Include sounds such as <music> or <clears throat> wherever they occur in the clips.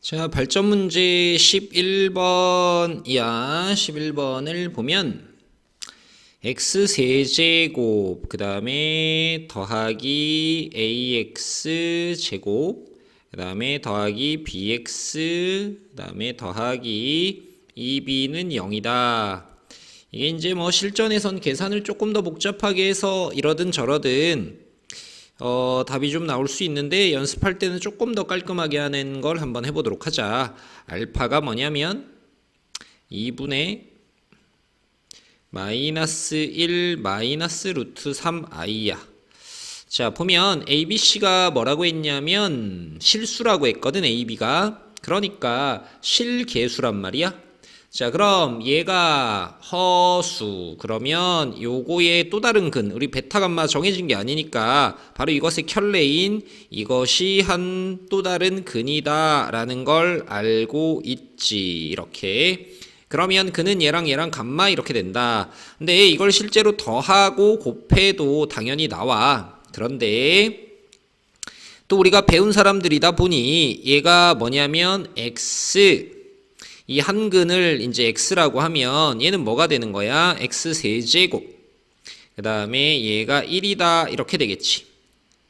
자, 발전 문제 11번이야. 11번을 보면 x 세제곱 그 다음에 더하기 ax 제곱 그 다음에 더하기 bx 그 다음에 더하기 2b는 0이다. 이게 이제 뭐 실전에선 계산을 조금 더 복잡하게 해서 이러든 저러든 어, 답이 좀 나올 수 있는데 연습할 때는 조금 더 깔끔하게 하는 걸 한번 해보도록 하자. 알파가 뭐냐면 2분의 마이너스 1 마이너스 루트 3i야. 자, 보면 ABC가 뭐라고 했냐면 실수라고 했거든, AB가. 그러니까 실계수란 말이야. 자, 그럼 얘가 허수. 그러면 요거의 또 다른 근, 우리 베타 감마 정해진 게 아니니까 바로 이것의 켤레인 이것이 한 또 다른 근이다라는 걸 알고 있지. 이렇게. 그러면 그는 얘랑 얘랑 감마 이렇게 된다. 근데 이걸 실제로 더하고 곱해도 당연히 나와. 그런데 또 우리가 배운 사람들이다 보니 얘가 뭐냐면 x 이 한근을 이제 x라고 하면 얘는 뭐가 되는 거야? x 세제곱. 그 다음에 얘가 1이다 이렇게 되겠지.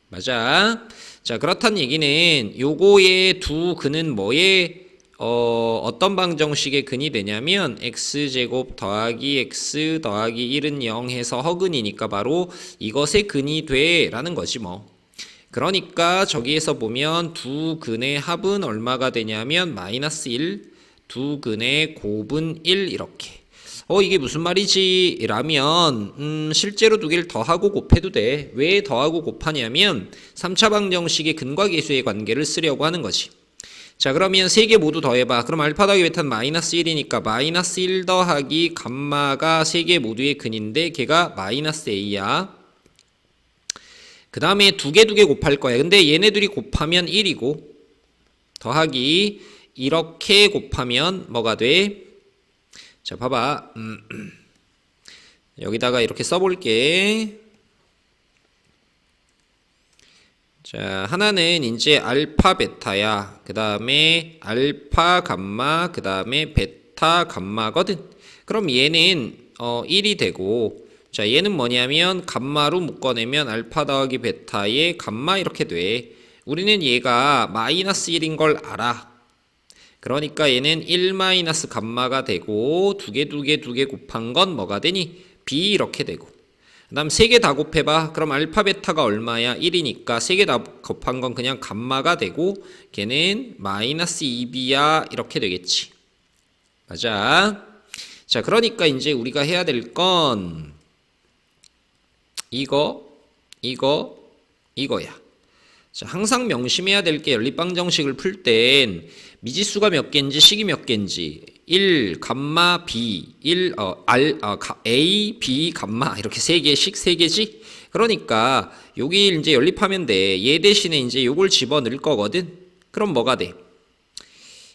맞아. 자 그렇다는 얘기는 요거의 두 근은 뭐에 어, 어떤 방정식의 근이 되냐면 x제곱 더하기 x 더하기 1은 0 해서 허근이니까 바로 이것의 근이 돼 라는 거지 뭐. 그러니까 저기에서 보면 두 근의 합은 얼마가 되냐면 마이너스 1, 두 근의 곱은 1 이렇게. 어 이게 무슨 말이지? 라면 음, 실제로 두 개를 더하고 곱해도 돼. 왜 더하고 곱하냐면 3차 방정식의 근과 계수의 관계를 쓰려고 하는 거지. 자 그러면 세 개 모두 더해봐. 그럼 알파 더하기 베타는 마이너스 1이니까 마이너스 1 더하기 감마가 세 개 모두의 근인데 걔가 마이너스 a야. 그 다음에 두 개 두 개 곱할 거야. 근데 얘네들이 곱하면 1이고 더하기 이렇게 곱하면 뭐가 돼? 자 봐봐. 음, <clears throat> 여기다가 이렇게 써볼게. 자, 하나는 이제 알파 베타야. 그 다음에 알파 감마, 그 다음에 베타 감마거든. 그럼 얘는 어 1이 되고, 자, 얘는 뭐냐면 감마로 묶어내면 알파 더하기 베타의 감마 이렇게 돼. 우리는 얘가 마이너스 1인 걸 알아. 그러니까 얘는 1 마이너스 감마가 되고 두 개 두 개 두 개 곱한 건 뭐가 되니? b 이렇게 되고. 그 다음 세 개 다 곱해봐. 그럼 알파 베타가 얼마야? 1이니까 세 개 다 곱한 건 그냥 감마가 되고 걔는 마이너스 2b야 이렇게 되겠지. 맞아. 자 그러니까 이제 우리가 해야 될 건 이거 이거 이거야. 자 항상 명심해야 될 게 연립방정식을 풀 땐 미지수가 몇 개인지 식이 몇 개인지. 1 감마 b 1 어, r 어, 가, a b 감마. 이렇게 세 개씩 세 개지? 그러니까 여기 이제 연립하면 돼 얘 대신에 이제 요걸 집어 넣을 거거든. 그럼 뭐가 돼?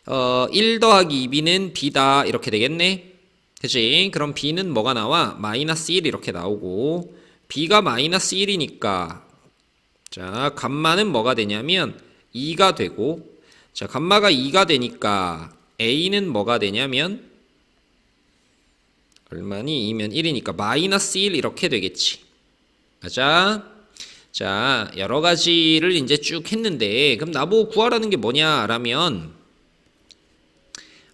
어, 1 더하기 2b는 b다. 이렇게 되겠네. 그치? 그럼 b는 뭐가 나와? 마이너스 1 이렇게 나오고 b가 마이너스 1이니까 자 감마는 뭐가 되냐면 2가 되고 자, 감마가 2가 되니까 a는 뭐가 되냐면 얼마니? 2면 1이니까 마이너스 1 이렇게 되겠지. 맞아? 자, 여러 가지를 이제 쭉 했는데 그럼 나보고 구하라는 게 뭐냐라면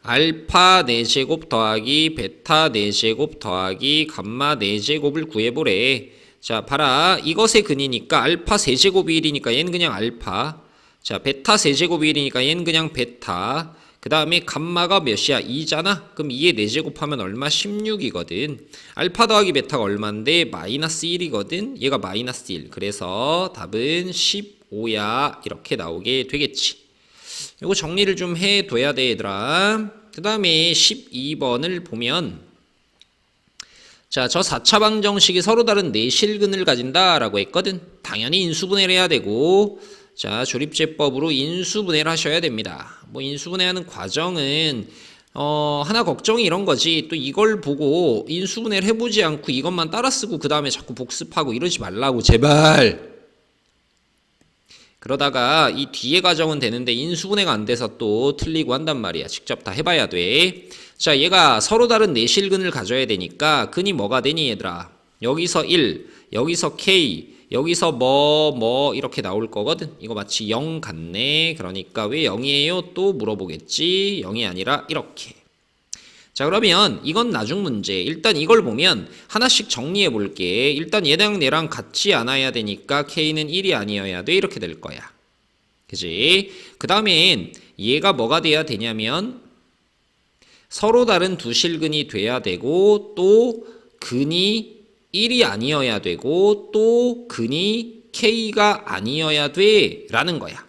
알파 4제곱 더하기 베타 4제곱 더하기 감마 4제곱을 구해보래. 자, 봐라. 이것의 근이니까 알파 세제곱이 1이니까 얘는 그냥 알파. 자, 베타 세제곱이 1이니까 얘는 그냥 베타. 그 다음에 감마가 몇이야? 2잖아? 그럼 2에 4제곱하면 얼마? 16이거든. 알파 더하기 베타가 얼마인데? 마이너스 1이거든? 얘가 마이너스 1. 그래서 답은 15야. 이렇게 나오게 되겠지. 이거 정리를 좀 해둬야 돼, 얘들아. 그 다음에 12번을 보면 자, 저 4차 방정식이 서로 다른 내실근을 가진다라고 했거든. 당연히 인수분해를 해야 되고 자, 조립제법으로 인수분해를 하셔야 됩니다. 뭐 인수분해하는 과정은 어, 하나 걱정이 이런 거지. 또 이걸 보고 인수분해를 해보지 않고 이것만 따라 쓰고 그 다음에 자꾸 복습하고 이러지 말라고 제발. 그러다가 이 뒤에 가정은 되는데 인수분해가 안 돼서 또 틀리고 한단 말이야. 직접 다 해봐야 돼. 자, 얘가 서로 다른 내실근을 가져야 되니까 근이 뭐가 되니 얘들아? 여기서 1, 여기서 K, 여기서 뭐, 뭐 이렇게 나올 거거든. 이거 마치 0 같네. 그러니까 왜 0이에요? 또 물어보겠지. 0이 아니라 이렇게. 자 그러면 이건 나중 문제 일단 이걸 보면 하나씩 정리해 볼게 일단 얘랑 얘랑 같지 않아야 되니까 K는 1이 아니어야 돼 이렇게 될 거야 그지 그 다음엔 얘가 뭐가 돼야 되냐면 서로 다른 두 실근이 돼야 되고 또 근이 1이 아니어야 되고 또 근이 K가 아니어야 돼 라는 거야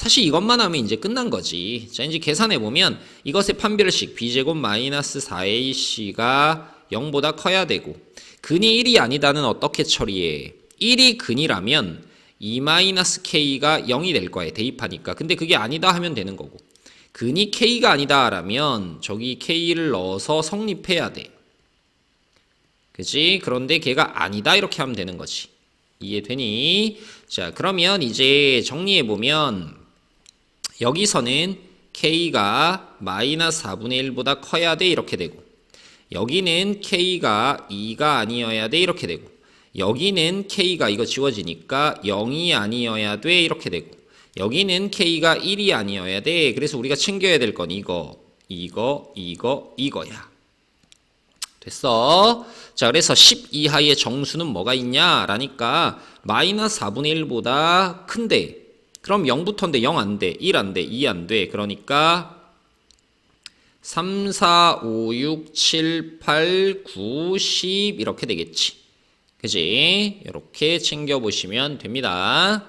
사실 이것만 하면 이제 끝난 거지. 자, 이제 계산해 보면 이것의 판별식 b제곱 마이너스 4ac가 0보다 커야 되고 근이 1이 아니다는 어떻게 처리해? 1이 근이라면 2 마이너스 k가 0이 될 거야. 대입하니까. 근데 그게 아니다 하면 되는 거고. 근이 k가 아니다라면 저기 k를 넣어서 성립해야 돼. 그지? 그런데 걔가 아니다 이렇게 하면 되는 거지. 이해되니? 자, 그러면 이제 정리해 보면 여기서는 k가 마이너스 4분의 1보다 커야 돼 이렇게 되고 여기는 k가 2가 아니어야 돼 이렇게 되고 여기는 k가 이거 지워지니까 0이 아니어야 돼 이렇게 되고 여기는 k가 1이 아니어야 돼 그래서 우리가 챙겨야 될 건 이거 이거 이거 이거야 됐어 자 그래서 10 이하의 정수는 뭐가 있냐 라니까 마이너스 4분의 1보다 큰데 그럼 0부터인데 0 안 돼. 1 안 돼. 2 안 돼. 그러니까 3, 4, 5, 6, 7, 8, 9, 10 이렇게 되겠지. 그지? 이렇게 챙겨보시면 됩니다.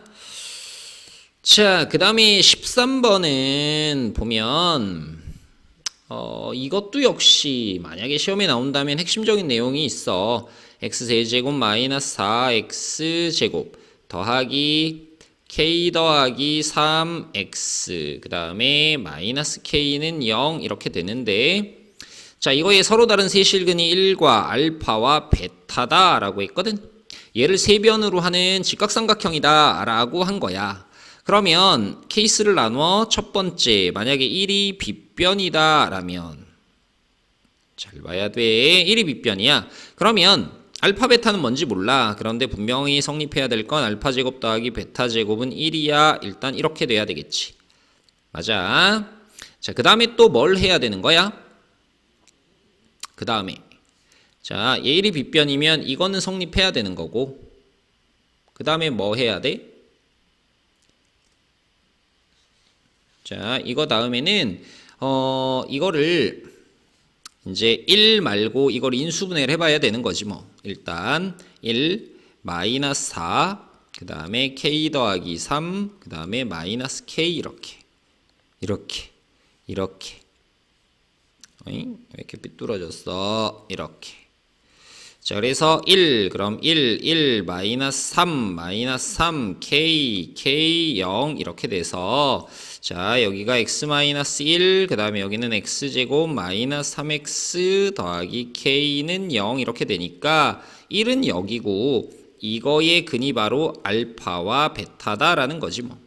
자, 그 다음에 13번은 보면 어, 이것도 역시 만약에 시험에 나온다면 핵심적인 내용이 있어. x세제곱 마이너스 4x제곱 더하기 k 더하기 3x 그 다음에 마이너스 k는 0 이렇게 되는데 자 이거에 서로 다른 세 실근이 1과 알파와 베타다 라고 했거든. 얘를 세변으로 하는 직각삼각형이다 라고 한 거야 그러면 케이스를 나누어 첫 번째 만약에 1이 빗변이다 라면 잘 봐야 돼 1이 빗변이야 그러면 알파 베타는 뭔지 몰라. 그런데 분명히 성립해야 될 건 알파 제곱 더하기 베타 제곱은 1이야. 일단 이렇게 돼야 되겠지. 맞아. 자, 그 다음에 또 뭘 해야 되는 거야? 그 다음에. 자, 얘 1이 빗변이면 이거는 성립해야 되는 거고. 그 다음에 뭐 해야 돼? 자, 이거 다음에는, 어, 이거를 이제 1 말고 이걸 인수분해를 해봐야 되는 거지 뭐. 일단 1 마이너스 4, 그 다음에 k 더하기 3, 그 다음에 마이너스 k 이렇게 이렇게 이렇게 어이? 왜 이렇게 삐뚤어졌어? 이렇게 자 그래서 1 그럼 1 1 마이너스 3 마이너스 3 k k 0 이렇게 돼서 자 여기가 x 마이너스 1 그 다음에 여기는 x제곱 마이너스 3x 더하기 k는 0 이렇게 되니까 1은 여기고 이거의 근이 바로 알파와 베타다라는 거지 뭐.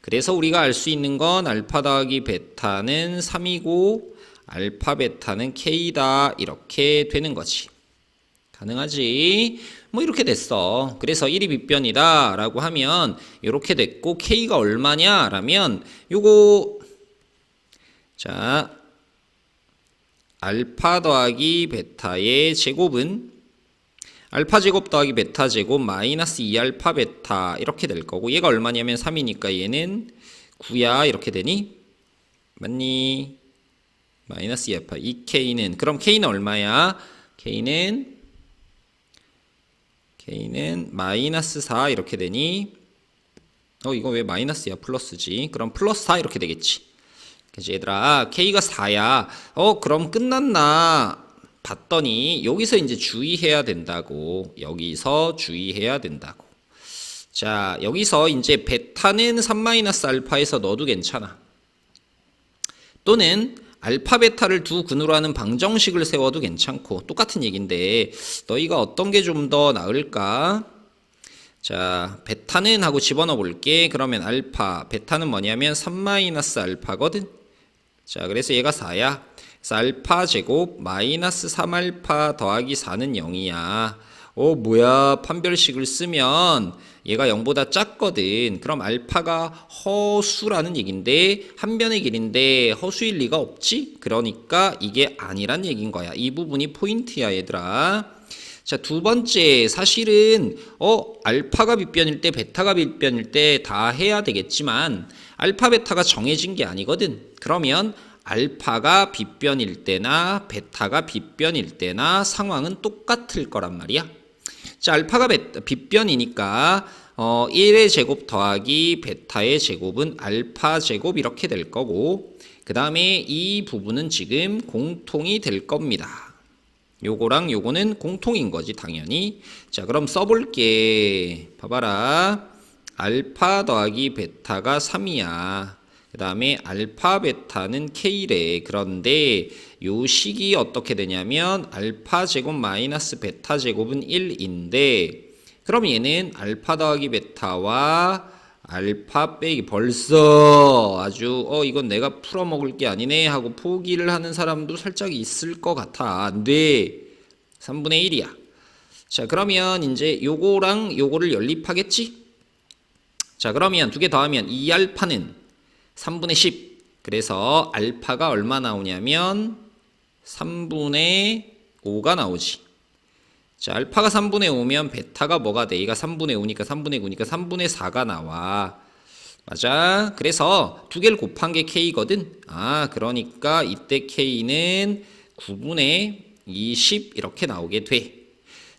그래서 우리가 알 수 있는 건 알파 더하기 베타는 3이고 알파 베타는 k다 이렇게 되는 거지 가능하지? 뭐 이렇게 됐어. 그래서 1이 빗변이다 라고 하면 이렇게 됐고 k가 얼마냐 라면 요거 자 알파 더하기 베타의 제곱은 알파 제곱 더하기 베타 제곱 마이너스 2알파 베타 이렇게 될 거고 얘가 얼마냐면 3이니까 얘는 9야 이렇게 되니? 맞니? 마이너스 2알파 2k는 그럼 k는 얼마야? k는 k는 마이너스 4 이렇게 되니 어 이거 왜 마이너스야? 플러스지. 그럼 플러스 4 이렇게 되겠지. 그치 얘들아 k가 4야. 어 그럼 끝났나? 봤더니 여기서 이제 주의해야 된다고. 여기서 주의해야 된다고. 자 여기서 이제 베타는 3-알파에서 넣어도 괜찮아. 또는 알파 베타를 두 근으로 하는 방정식을 세워도 괜찮고 똑같은 얘기인데 너희가 어떤 게 좀 더 나을까? 자, 베타는 하고 집어넣어 볼게. 그러면 알파, 베타는 뭐냐면 3 마이너스 알파거든. 자, 그래서 얘가 4야. 그래서 알파 제곱 마이너스 3알파 더하기 4는 0이야. 어, 뭐야. 판별식을 쓰면 얘가 0보다 작거든. 그럼 알파가 허수라는 얘긴데 한 변의 길인데 허수일 리가 없지? 그러니까 이게 아니란 얘긴 거야. 이 부분이 포인트야, 얘들아. 자, 두 번째, 사실은, 어, 알파가 빗변일 때, 베타가 빗변일 때 다 해야 되겠지만, 알파, 베타가 정해진 게 아니거든. 그러면, 알파가 빗변일 때나, 베타가 빗변일 때나 상황은 똑같을 거란 말이야. 자, 알파가 베, 빗변이니까, 어, 1의 제곱 더하기 베타의 제곱은 알파 제곱 이렇게 될 거고, 그 다음에 이 부분은 지금 공통이 될 겁니다. 요거랑 요거는 공통인 거지 당연히. 자 그럼 써볼게. 봐봐라. 알파 더하기 베타가 3이야 그 다음에 알파 베타는 K래. 그런데 요 식이 어떻게 되냐면 알파 제곱 마이너스 베타 제곱은 1인데 그럼 얘는 알파 더하기 베타와 알파 빼기 벌써 아주 어 이건 내가 풀어 먹을 게 아니네 하고 포기를 하는 사람도 살짝 있을 것 같아. 네 3분의 1이야. 자 그러면 이제 요거랑 요거를 연립하겠지? 자 그러면 두 개 더하면 2알파는 3분의 10 그래서 알파가 얼마 나오냐면 3분의 5가 나오지 자, 알파가 3분의 5면 베타가 뭐가 돼? 얘가 3분의 5니까 3분의 9니까 3분의 4가 나와. 맞아. 그래서 두 개를 곱한 게 K거든. 아, 그러니까 이때 K는 9분의 20 이렇게 나오게 돼.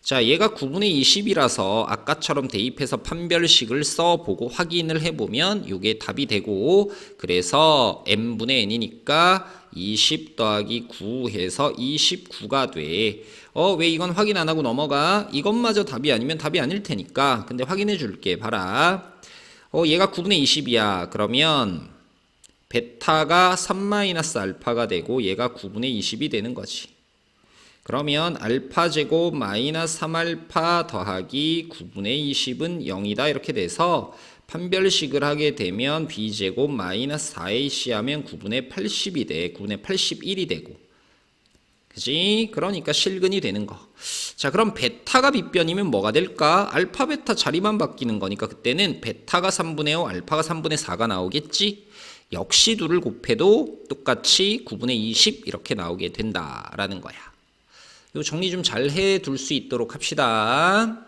자, 얘가 9분의 20이라서 아까처럼 대입해서 판별식을 써보고 확인을 해보면 이게 답이 되고 그래서 n분의 n이니까 20 더하기 9 해서 29가 돼. 어, 왜 이건 확인 안 하고 넘어가? 이것마저 답이 아니면 답이 아닐 테니까. 근데 확인해 줄게. 봐라. 어, 얘가 9분의 20이야. 그러면 베타가 3-알파가 되고 얘가 9분의 20이 되는 거지. 그러면 알파 제곱 마이너스 3알파 더하기 9분의 20은 0이다 이렇게 돼서 판별식을 하게 되면 b제곱 마이너스 4ac 하면 9분의 80이 돼 9분의 81이 되고 그지? 그러니까 실근이 되는 거. 자, 그럼 베타가 빗변이면 뭐가 될까? 알파, 베타 자리만 바뀌는 거니까 그때는 베타가 3분의 5, 알파가 3분의 4가 나오겠지? 역시 둘을 곱해도 똑같이 9분의 20 이렇게 나오게 된다라는 거야. 요 정리 좀 잘 해 둘 수 있도록 합시다.